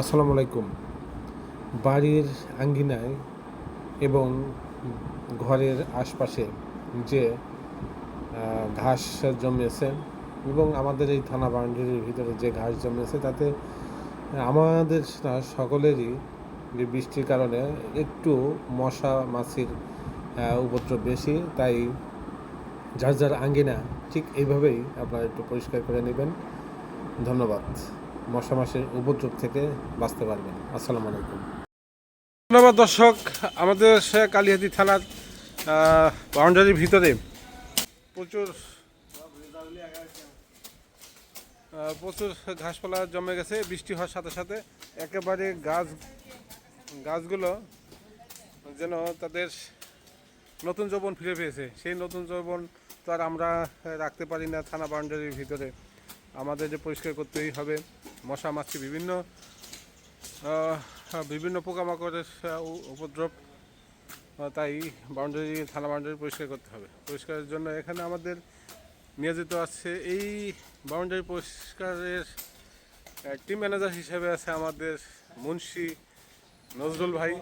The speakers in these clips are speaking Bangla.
আসসালামু আলাইকুম। বাড়ির আঙ্গিনায় এবং ঘরের আশপাশে যে ঘাস জমেছে এবং আমাদের এই থানা বাউন্ডারির ভিতরে যে ঘাস জমেছে তাতে আমাদের সকলেরই যে বৃষ্টির কারণে একটু মশা মাছির উপদ্রব বেশি, তাই যার যার আঙ্গিনা ঠিক এইভাবেই আপনারা একটু পরিষ্কার করে নেবেন। ধন্যবাদ। মশা মাসের উপদ্রব থেকে বাঁচতে পারবেন। আসসালামু আলাইকুম। ধন্যবাদ দর্শক। আমাদের সে কালিহাতি থানার বাউন্ডারির ভিতরে প্রচুর প্রচুর ঘাসপালা জমে গেছে, বৃষ্টি হওয়ার সাথে সাথে একেবারে গাছ, গাছগুলো যেন তাদের নতুন যৌবন ফিরে পেয়েছে। সেই নতুন যৌবন তো আর আমরা রাখতে পারি না থানা বাউন্ডারির ভিতরে। আমাদের যে পরিষ্কার করতেই হবে। মশা মাছি বিভিন্ন বিভিন্ন পোকামাকড়ের উপদ্রব তাই বাউন্ডারি থানা বাউন্ডারি পরিষ্কার করতে হবে। পরিষ্কারের জন্য এখানে আমাদের নিয়োজিত আছে এই বাউন্ডারি পরিষ্কারের টিম ম্যানেজার হিসেবে আছে আমাদের মুন্সি নজরুল ভাই।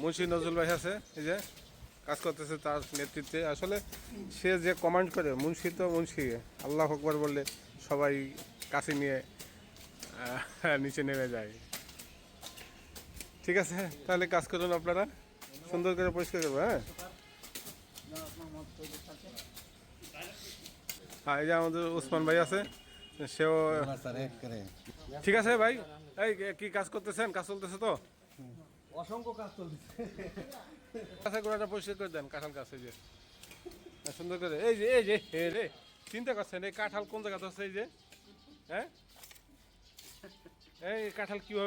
মুন্সি নজরুল ভাই আছে, এই যে। কাজ করতেছে তার নেতৃত্বে। আসলে সে যে কমান্ড করে মুন্সি তো মুন্সি। আল্লাহ আকবর বললে সবাই কাছে নিয়ে নিচে নেমে যায়। ঠিক আছে তাহলে কাজ করুন আপনারা। সুন্দর করে পরিষ্কার করব হ্যাঁ? হ্যাঁ এই যে আমাদের উসমান ভাই আছে সেও ঠিক আছে ভাই। এই কি কাজ করতেছেন? কাজ চলতেছে তো? অসংখ্য কাজ চলছে কাছে গোড়াটা পরিষ্কার করে দেন কাঁঠাল গাছ, এই যে। সুন্দর করে। এই যে এই যে, হে রে, চিন্তা করছেন, এই কাঁঠাল কোন জায়গাতে আছে, এই যে? হ্যাঁ? এই কাঁঠাল কীভাবে